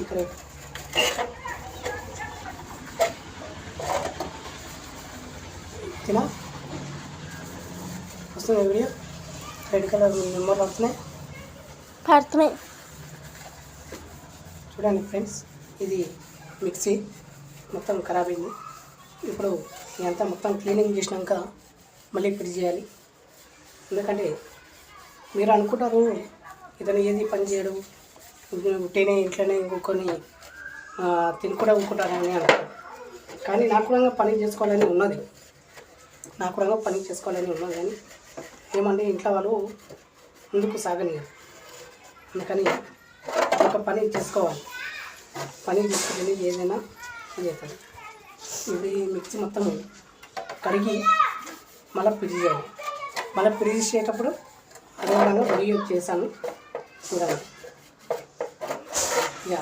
ఇక్కడ. వస్తున్నాయి video? Red colour నెంబర్లు వస్తున్నాయి. పడుతున్నాయి. చూడండి ఫ్రెండ్స్ ఇది మిక్సీ. మొత్తం ఖరాబ్ అయింది. ఇప్పుడు ఇదంతా మొత్తం క్లీనింగ్ చేసినాక మళ్ళీ ఫిట్ చేయాలి. ఎందుకంటే మీరు అనుకుంటారు ఇతను ఏది పని చేయడు. ఉంటేనే ఇంట్లోనే ఇంకొకని తిని కూడా ఊరుకుంటారని అంటారు. కానీ నాకు కూడా పని చేసుకోవాలని ఉన్నది. నాకు కూడా పని చేసుకోవాలని ఉన్నది కానీ ఏమంటే ఇంట్లో వాళ్ళు ముందుకు సాగనియరు అందుకని ఒక పని చేసుకోవాలి. పని చేసుకుని ఏదైనా చేస్తాను ఇది మిక్సీ మొత్తం కడిగి మళ్ళీ ఫ్రిడ్జ్ చేయాలి. మళ్ళీ ఫ్రిడ్జ్ చేసేటప్పుడు అదే మనం రీయూజ్ చేశాను. చూడాలి ఇక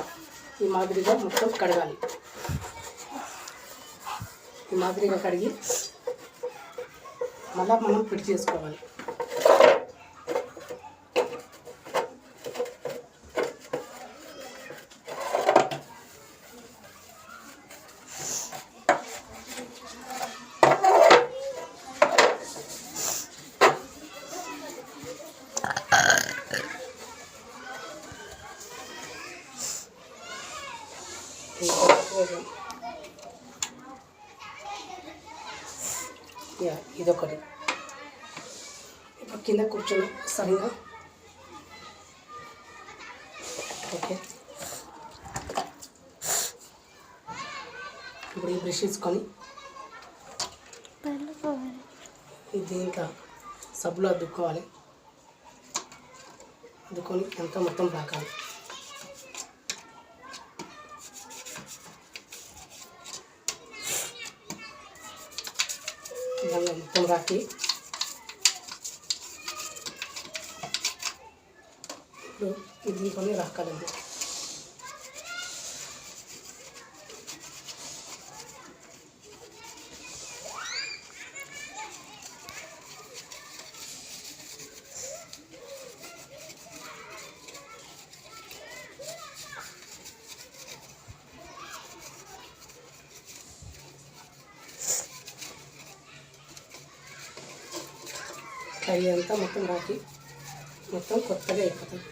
ఈ మాదిరిగా మొత్తం కడగాలి. ఈ మాదిరిగా కడిగి మళ్ళీ మనం పిడి చేసుకోవాలి. ఇదొకటి. ఇప్పుడు కింద కూర్చొని సరిగా ఓకే ఇప్పుడు ఈ బ్రష్ తీసుకొని ఈ దీంట్లో సబ్బులో అద్దుకోవాలి. అద్దుకొని అంతా మొత్తం రాకాలి ఇవన్నీ మొత్తం రాకి ఇప్పుడు ఇది కొన్ని రాకాలండి అవి అంతా మొత్తం రాకి. మొత్తం కొత్తగా అయిపోతుంది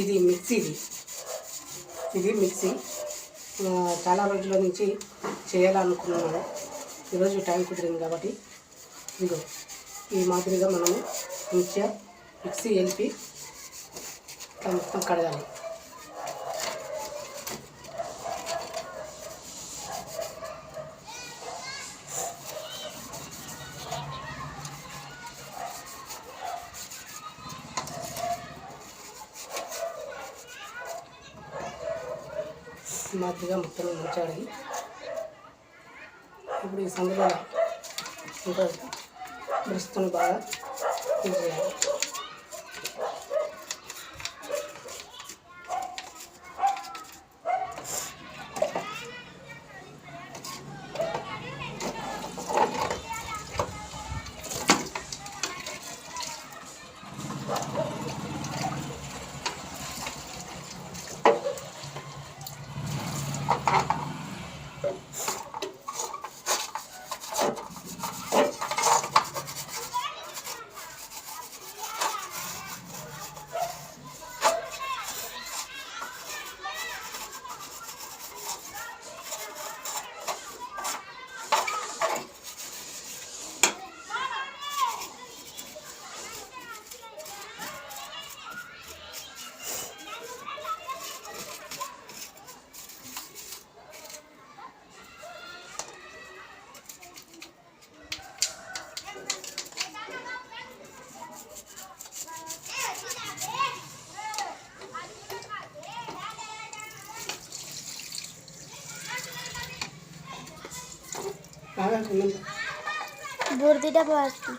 ఇది మిక్సీది ఇది మిక్సీ. చాలా రోజుల నుంచి చేయాలనుకున్నాను. ఈరోజు టైం కుదిరింది కాబట్టి ఇదిగో ఈ మాదిరిగా మనము మంచిగా మిక్సీ వెళ్ళి ఇట్లా మొత్తం కడగాలి. మాదిరిగా మొత్తం ఉంచాడు. ఇప్పుడు ఈ సందులో ఇంకా బ్రష్తో బాగా ఇది చేయాలి. বুর্দিটা বসছি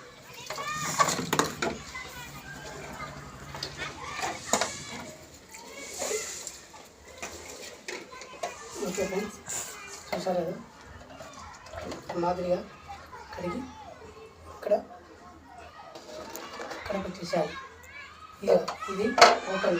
ఓకే మాదిరిగా కడిగి ఇక్కడ ఇక్కడ తీసేయాలి. ఇది ఓపెన్.